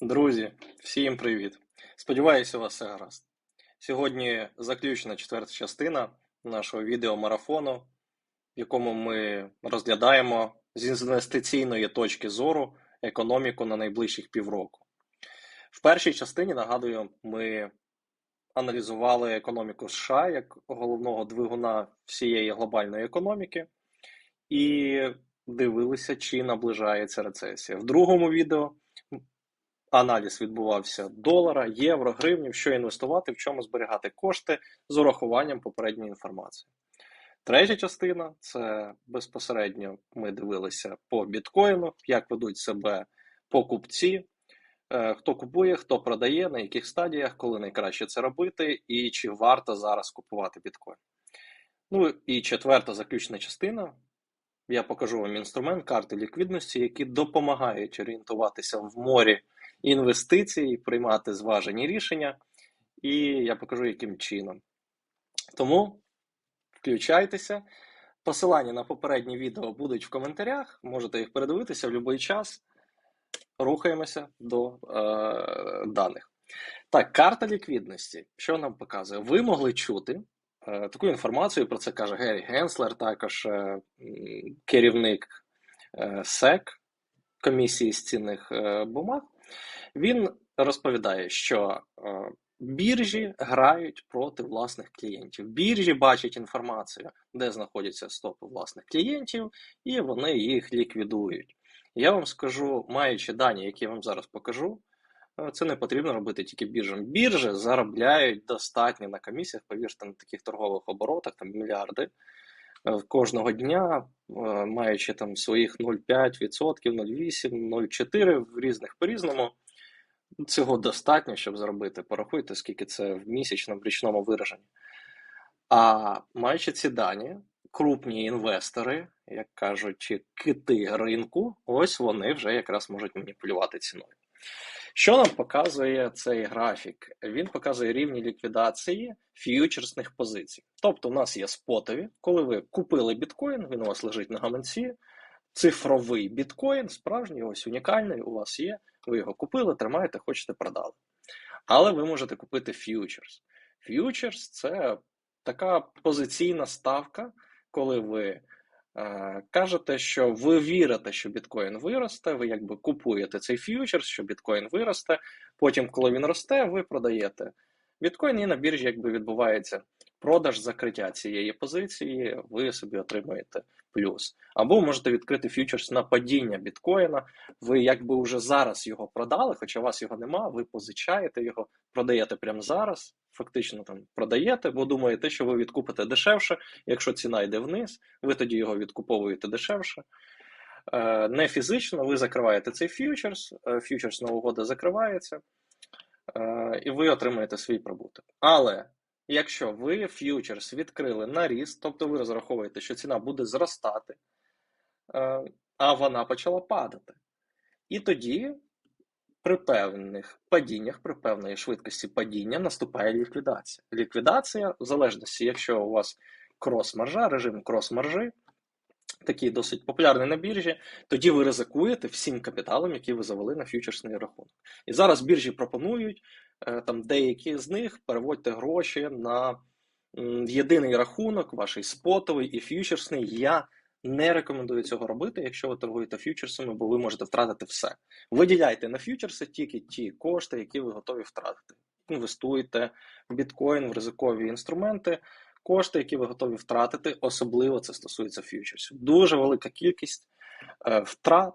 Друзі, всім привіт! Сподіваюся, у вас все гаразд. Сьогодні заключна четверта частина нашого відеомарафону, в якому ми розглядаємо з інвестиційної точки зору економіку на найближчих півроку. В першій частині, нагадую, ми аналізували економіку США як головного двигуна всієї глобальної економіки і дивилися, чи наближається рецесія. В другому відео аналіз відбувався долара, євро, гривні, в що інвестувати, в чому зберігати кошти з урахуванням попередньої інформації. Третя частина це безпосередньо ми дивилися по біткоїну, як ведуть себе покупці, е, хто купує, хто продає, на яких стадіях, коли найкраще це робити, і чи варто зараз купувати біткоін. Ну і четверта заключна частина. Я покажу вам інструмент карти ліквідності, які допомагають орієнтуватися в морі інвестицій, приймати зважені рішення, і я покажу, яким чином. Тому включайтеся. Посилання на попередні відео будуть в коментарях, можете їх передивитися в будь-який час. Рухаємося до е, даних. Так, карта ліквідності. Що нам показує? Ви могли чути е, таку інформацію, про це каже Геррі Генслер, також е, керівник е, СЕК комісії з цінних е, бумаг. Він розповідає, що е, біржі грають проти власних клієнтів. Біржі бачать інформацію, де знаходяться стопи власних клієнтів, і вони їх ліквідують. Я вам скажу, маючи дані, які я вам зараз покажу, е, це не потрібно робити тільки біржам. Біржі заробляють достатньо на комісіях, повірте, на таких торгових оборотах, там мільярди. Е, кожного дня, маючи там своїх 0,5%, 0,8, 0,4 в різних по-різному. Цього достатньо, щоб зробити. Порахуйте, скільки це в місячному в річному вираженні. А маючи ці дані, крупні інвестори, як кажуть, кити ринку, ось вони вже якраз можуть маніпулювати ціною. Що нам показує цей графік? Він показує рівні ліквідації ф'ючерсних позицій. Тобто, у нас є спотові, коли ви купили біткоін, він у вас лежить на гаманці, цифровий біткоін, справжній, ось унікальний, у вас є. Ви його купили, тримаєте, хочете продали. Але ви можете купити ф'ючерс. Ф'ючерс це така позиційна ставка, коли ви кажете, що ви вірите, що біткоін виросте, ви якби купуєте цей ф'ючерс, що біткоін виросте. Потім, коли він росте, ви продаєте біткоін і на біржі якби відбувається продаж закриття цієї позиції, ви собі отримаєте плюс. Або можете відкрити фьючерс на падіння біткоїна. Ви якби вже зараз його продали, хоча у вас його нема, ви позичаєте його, продаєте прямо зараз. Фактично там продаєте, бо думаєте, що ви відкупите дешевше. Якщо ціна йде вниз, ви тоді його відкуповуєте дешевше. Е, не фізично, ви закриваєте цей фьючерс, е, фьючерсна угода закривається, е, і ви отримаєте свій прибуток. Але Якщо ви ф'ючерс відкрили на ріст, тобто ви розраховуєте, що ціна буде зростати, е, а вона почала падати. І тоді при певних падіннях, при певної швидкості падіння наступає ліквідація. Ліквідація, в залежності, якщо у вас крос-маржа, режим крос-маржи, такий досить популярний на біржі, тоді ви ризикуєте всім капіталом, який ви завели на фьючерсний рахунок. І зараз біржі пропонують там деякі з них переводьте гроші на єдиний рахунок, ваш спотовий і ф'ючерсний. Я не рекомендую цього робити, якщо ви торгуєте ф'ючерсами, бо ви можете втратити все. Виділяйте на ф'ючерси тільки ті кошти, які ви готові втратити. Інвестуйте в біткоін, в ризикові інструменти, кошти, які ви готові втратити, особливо це стосується ф'ючерсів. Дуже велика кількість е, втрат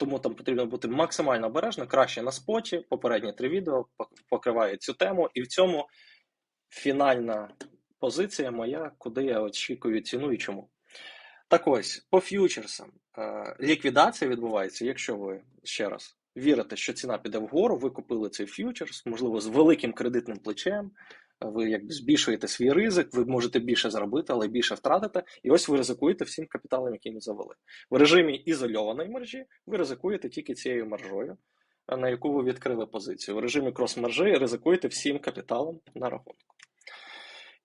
тому там потрібно бути максимально обережно, краще на споті. Попередні три відео покривають цю тему, і в цьому фінальна позиція моя, куди я очікую ціну і чому. Так ось, по ф'ючерсам е, ліквідація відбувається, якщо ви ще раз вірите, що ціна піде вгору, ви купили цей ф'ючерс, можливо, з великим кредитним плечем, ви якби збільшуєте свій ризик, ви можете більше заробити, але більше втратите. І ось ви ризикуєте всім капіталом, який ви завели. В режимі ізольованої мережі ви ризикуєте тільки цією маржою, на яку ви відкрили позицію. В режимі крос-маржі ризикуєте всім капіталом на рахунку.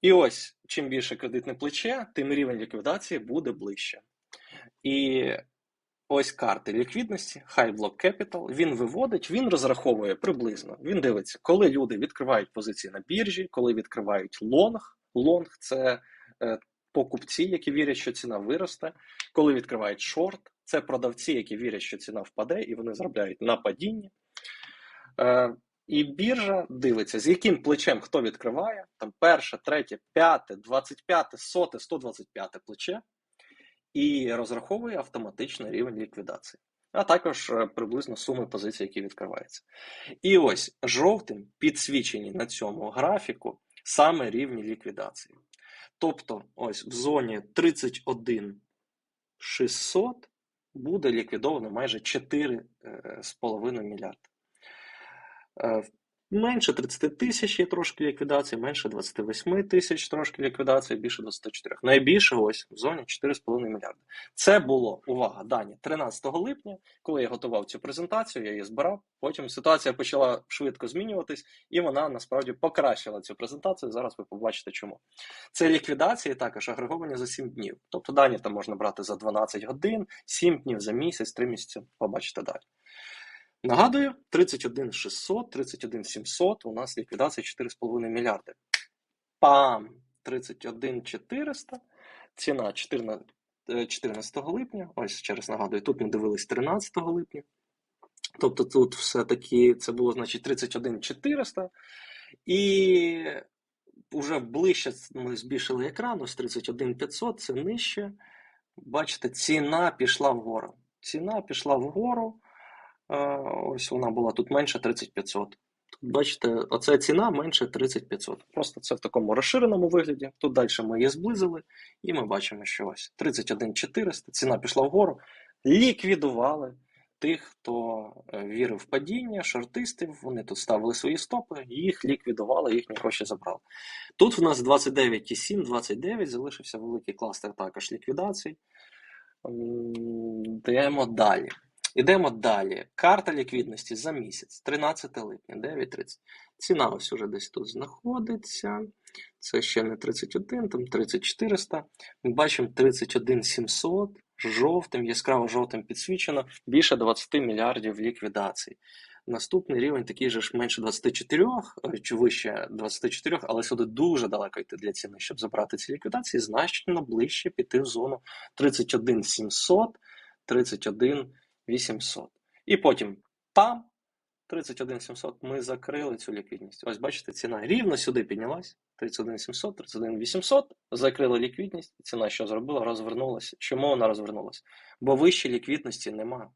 І ось чим більше кредитне плече, тим рівень ліквідації буде ближче. І ось карти ліквідності, High Block Capital, він виводить, він розраховує приблизно. Він дивиться, коли люди відкривають позиції на біржі, коли відкривають лонг. Лонг це е, покупці, які вірять, що ціна виросте, коли відкривають шорт, це продавці, які вірять, що ціна впаде, і вони заробляють на падінні. Е, і біржа дивиться, з яким плечем хто відкриває, там перше, третє, п'яте, двадцять п'яте, соте, сто двадцять п'яте плече, і розраховує автоматично рівень ліквідації, а також е, приблизно суми позицій, які відкриваються. І ось жовтим підсвічені на цьому графіку саме рівні ліквідації. Тобто, ось в зоні 31 600 буде ліквідовано майже 4,5 мільярда. Менше 30 тисяч є трошки ліквідації, менше 28 тисяч трошки ліквідації, більше 24. Найбільше ось в зоні 4,5 мільярда. Це було увага, дані 13 липня, коли я готував цю презентацію, я її збирав. Потім ситуація почала швидко змінюватись, і вона насправді покращила цю презентацію. Зараз ви побачите, чому це ліквідації також агреговані за 7 днів. Тобто дані там можна брати за 12 годин, 7 днів за місяць, 3 місяці. Побачите далі. Нагадую, 31 600, 31 700 у нас ліквідація 4,5 мільярди. Пам! 31 400, ціна 14, 14 липня. Ось ще раз нагадую, тут ми дивились 13 липня. Тобто тут все-таки це було значить 31 400. І вже ближче ми збільшили екран, ось 31 500, це нижче. Бачите, ціна пішла вгору. Ціна пішла вгору. Ось вона була тут менше 3500. Тут бачите, оця ціна менше 3500. Просто це в такому розширеному вигляді. Тут далі ми її зблизили, і ми бачимо, що ось 31400, ціна пішла вгору. Ліквідували тих, хто е, вірив в падіння, шортистів. Вони тут ставили свої стопи, їх ліквідували, їхні гроші забрали. Тут в нас 29,7, 29, залишився великий кластер також ліквідацій. Даємо далі. Ідемо далі. Карта ліквідності за місяць, 13 липня, 9.30. Ціна ось уже десь тут знаходиться. Це ще не 31, там 3400. Ми бачимо 31700, жовтим, яскраво жовтим підсвічено, більше 20 мільярдів ліквідацій. Наступний рівень такий же ж менше 24, е, чи вище 24, але сюди дуже далеко йти для ціни, щоб забрати ці ліквідації, значно ближче піти в зону 31 700, 31 800. І потім пам, 31 700, ми закрили цю ліквідність. Ось бачите, ціна рівно сюди піднялась. 31 700, 31 800, закрили ліквідність. Ціна що зробила? Розвернулася. Чому вона розвернулася? Бо вище ліквідності нема.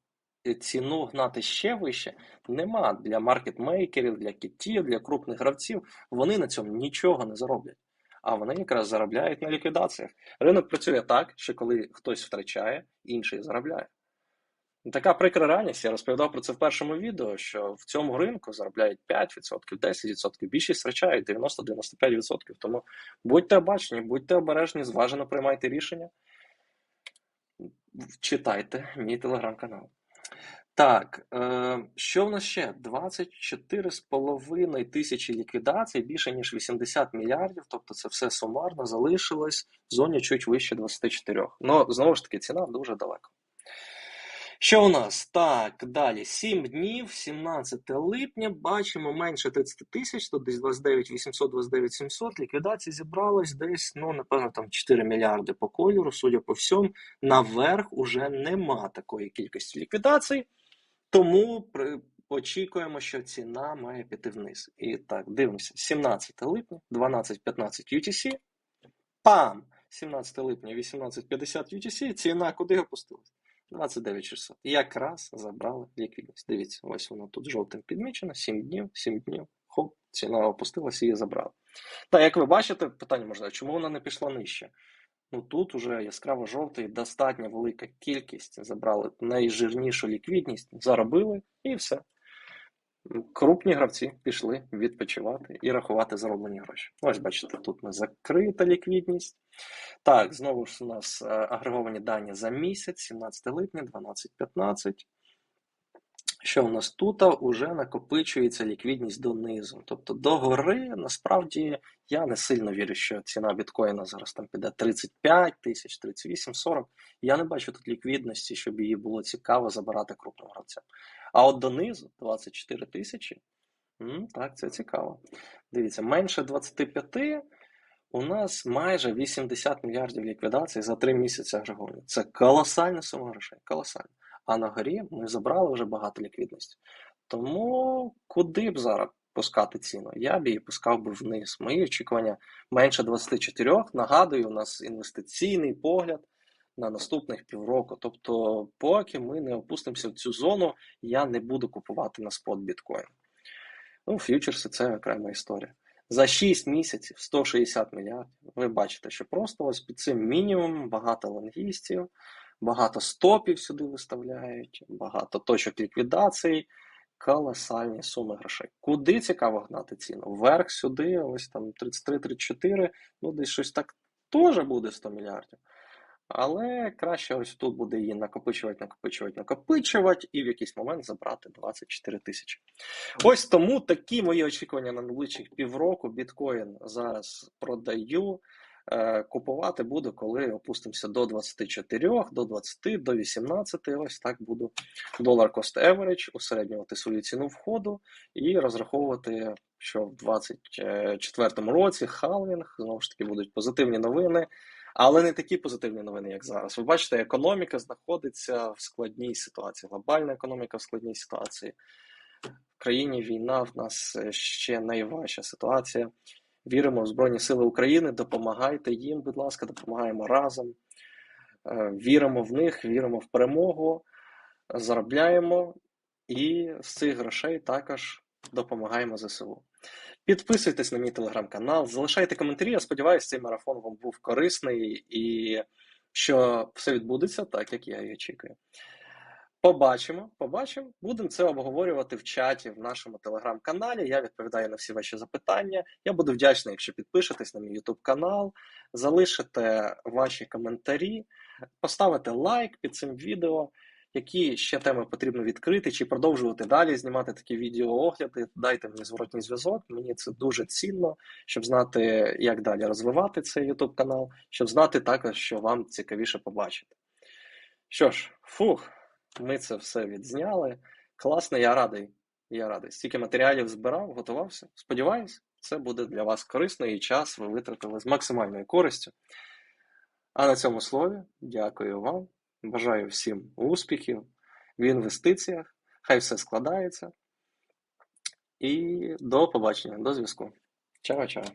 Ціну гнати ще вище нема для маркетмейкерів, для кітів, для крупних гравців. Вони на цьому нічого не зароблять. А вони якраз заробляють на ліквідаціях. Ринок працює так, що коли хтось втрачає, інший заробляє. Така прикра реальність, я розповідав про це в першому відео, що в цьому ринку заробляють 5%, 10%, більшість втрачають 90-95%. Тому будьте обачні, будьте обережні, зважено приймайте рішення. Читайте мій телеграм-канал. Так, е, що в нас ще? 24,5 тисячі ліквідацій, більше ніж 80 мільярдів, тобто це все сумарно залишилось в зоні чуть вище 24. Ну, знову ж таки, ціна дуже далеко. Що у нас? Так, далі. 7 днів, 17 липня, бачимо менше 30 тисяч, тут десь 29 800, 29 700. Ліквідації зібралось десь, ну, напевно, там 4 мільярди по кольору, судя по всьому. Наверх уже нема такої кількості ліквідацій, тому очікуємо, що ціна має піти вниз. І так, дивимося. 17 липня, 12.15 UTC. Пам! 17 липня, 18.50 UTC. Ціна куди опустилась? 29600. Якраз забрали ліквідність. Дивіться, ось воно тут жовтим підмічено, 7 днів, 7 днів, хоп, ціна опустилася її забрали. Та як ви бачите, питання можливо, чому вона не пішла нижче? Ну тут уже яскраво жовтий, достатньо велика кількість. Забрали найжирнішу ліквідність, заробили і все. Крупні гравці пішли відпочивати і рахувати зароблені гроші. Ось бачите, тут ми закрита ліквідність. Так, знову ж у нас е, агреговані дані за місяць, 17 липня, 12.15. що у нас тут вже накопичується ліквідність донизу. Тобто догори, насправді, я не сильно вірю, що ціна біткоїна зараз там піде 35 тисяч, 38, 40. Я не бачу тут ліквідності, щоб її було цікаво забирати крупним гравцям. А от донизу 24 тисячі. Так, це цікаво. Дивіться, менше 25 у нас майже 80 мільярдів ліквідацій за 3 місяці Григорій. Це колосальна сума грошей. Колосальна. А на горі ми забрали вже багато ліквідності. Тому куди б зараз пускати ціну? Я б її пускав би вниз. Мої очікування менше 24. Нагадую, у нас інвестиційний погляд на наступних півроку. Тобто, поки ми не опустимося в цю зону, я не буду купувати на спот біткоін. Ну, фьючерси це окрема історія. За 6 місяців 160 мільярдів. Ви бачите, що просто ось під цим мінімумом багато лонгістів, багато стопів сюди виставляють, багато точок ліквідацій, колосальні суми грошей. Куди цікаво гнати ціну? Вверх сюди, ось там 33-34, ну десь щось так теж буде 100 мільярдів. Але краще ось тут буде її накопичувати, накопичувати, накопичувати і в якийсь момент забрати 24 тисячі. Ось тому такі мої очікування на найближчих півроку. Біткоін зараз продаю. Е, купувати буду, коли опустимося до 24, до 20, до 18. Ось так буду долар cost average, усереднювати свою ціну входу і розраховувати, що в 2024 році халвінг, знову ж таки, будуть позитивні новини. Але не такі позитивні новини, як зараз. Ви бачите, економіка знаходиться в складній ситуації. Глобальна економіка в складній ситуації. В країні війна в нас ще найважча ситуація. Віримо в Збройні Сили України. Допомагайте їм, будь ласка, допомагаємо разом. Е, віримо в них, віримо в перемогу, заробляємо і з цих грошей також допомагаємо ЗСУ. Підписуйтесь на мій телеграм-канал, залишайте коментарі. Я сподіваюся, цей марафон вам був корисний і що все відбудеться так, як я і очікую. Побачимо, побачимо. Будемо це обговорювати в чаті в нашому телеграм-каналі. Я відповідаю на всі ваші запитання. Я буду вдячний, якщо підпишетесь на мій YouTube канал, залишите ваші коментарі, поставите лайк під цим відео які ще теми потрібно відкрити, чи продовжувати далі знімати такі відеоогляди. Дайте мені зворотній зв'язок. Мені це дуже цінно, щоб знати, як далі розвивати цей YouTube канал, щоб знати також, що вам цікавіше побачити. Що ж, фух, ми це все відзняли. Класно, я радий. Я радий. Стільки матеріалів збирав, готувався. Сподіваюсь, це буде для вас корисно і час ви витратили з максимальною користю. А на цьому слові дякую вам. Бажаю всім успіхів в інвестиціях. Хай все складається. І до побачення, до зв'язку. Чао-чао.